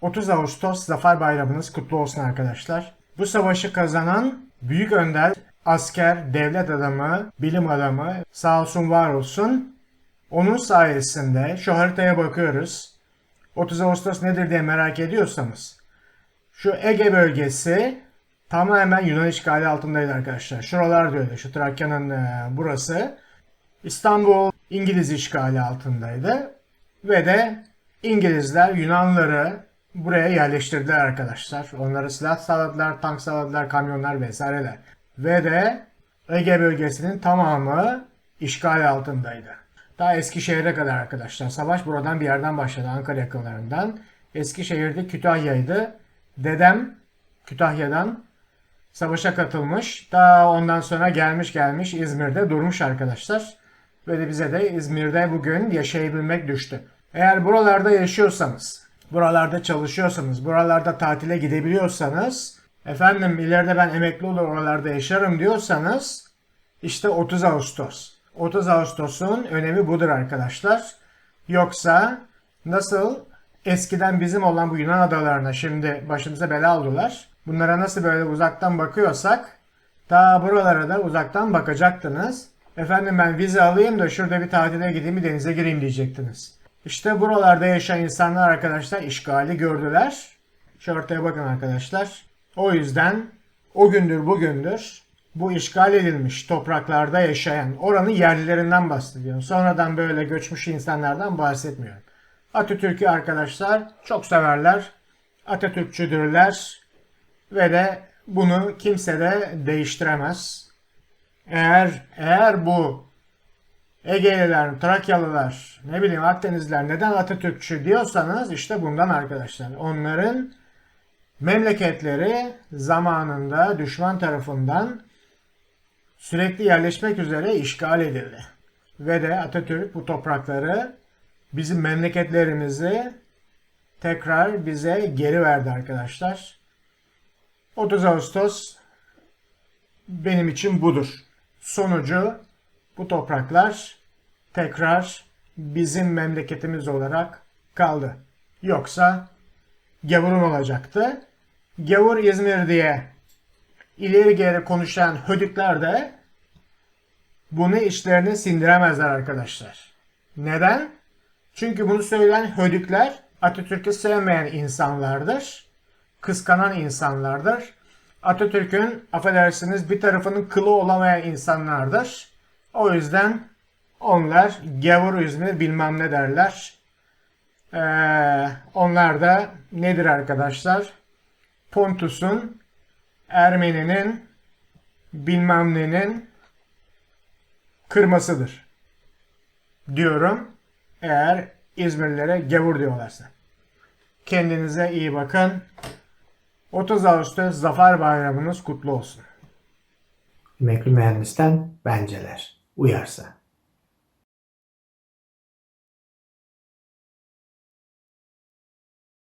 30 Ağustos Zafer Bayramınız kutlu olsun arkadaşlar. Bu savaşı kazanan büyük önder, asker, devlet adamı, bilim adamı sağ olsun var olsun. Onun sayesinde şu haritaya bakıyoruz. 30 Ağustos nedir diye merak ediyorsanız şu Ege bölgesi tamamen Yunan işgali altındaydı arkadaşlar. Şuralar da öyle. Şu Trakya'nın e, burası. İstanbul İngiliz işgali altındaydı. Ve de İngilizler Yunanları buraya yerleştirdiler arkadaşlar. Onlara silah sağladılar, tank sağladılar, kamyonlar vesaireler. Ve de Ege bölgesinin tamamı işgal altındaydı. Daha Eskişehir'e kadar arkadaşlar. Savaş buradan bir yerden başladı Ankara yakınlarından. Eskişehir'de Kütahya'ydı. Dedem Kütahya'dan savaşa katılmış. Daha ondan sonra gelmiş gelmiş İzmir'de durmuş arkadaşlar. Ve de bize de İzmir'de bugün yaşayabilmek düştü. Eğer buralarda yaşıyorsanız, buralarda çalışıyorsanız, buralarda tatile gidebiliyorsanız, efendim ileride ben emekli olur oralarda yaşarım diyorsanız işte 30 Ağustos. 30 Ağustos'un önemi budur arkadaşlar. Yoksa nasıl eskiden bizim olan bu Yunan adalarına şimdi başımıza bela oldular. Bunlara nasıl böyle uzaktan bakıyorsak ta buralara da uzaktan bakacaktınız. Efendim ben vize alayım da şurada bir tatile gideyim bir denize gireyim diyecektiniz. İşte buralarda yaşayan insanlar arkadaşlar işgali gördüler. Şu bakın arkadaşlar. O yüzden o gündür bugündür bu işgal edilmiş topraklarda yaşayan oranın yerlilerinden bahsediyorum. Sonradan böyle göçmüş insanlardan bahsetmiyorum. Atatürk'ü arkadaşlar çok severler. Atatürkçüdürler ve de bunu kimse de değiştiremez. Eğer eğer bu Egeliler, Trakyalılar, ne bileyim Akdenizliler neden Atatürkçü diyorsanız işte bundan arkadaşlar. Onların memleketleri zamanında düşman tarafından sürekli yerleşmek üzere işgal edildi. Ve de Atatürk bu toprakları bizim memleketlerimizi tekrar bize geri verdi arkadaşlar. 30 Ağustos benim için budur. Sonucu bu topraklar tekrar bizim memleketimiz olarak kaldı. Yoksa gavurun olacaktı. Gavur İzmir diye ileri geri konuşan hödükler de bunu içlerine sindiremezler arkadaşlar. Neden? Çünkü bunu söyleyen hödükler Atatürk'ü sevmeyen insanlardır. Kıskanan insanlardır. Atatürk'ün affedersiniz bir tarafının kılı olamayan insanlardır. O yüzden onlar gavur İzmir bilmem ne derler. Ee, onlar da nedir arkadaşlar? Pontus'un, Ermeni'nin, bilmem nenin kırmasıdır. Diyorum eğer İzmirlilere gavur diyorlarsa. Kendinize iyi bakın. 30 Ağustos Zafer Bayramınız kutlu olsun. Emekli mühendisten benceler. Uyarsa.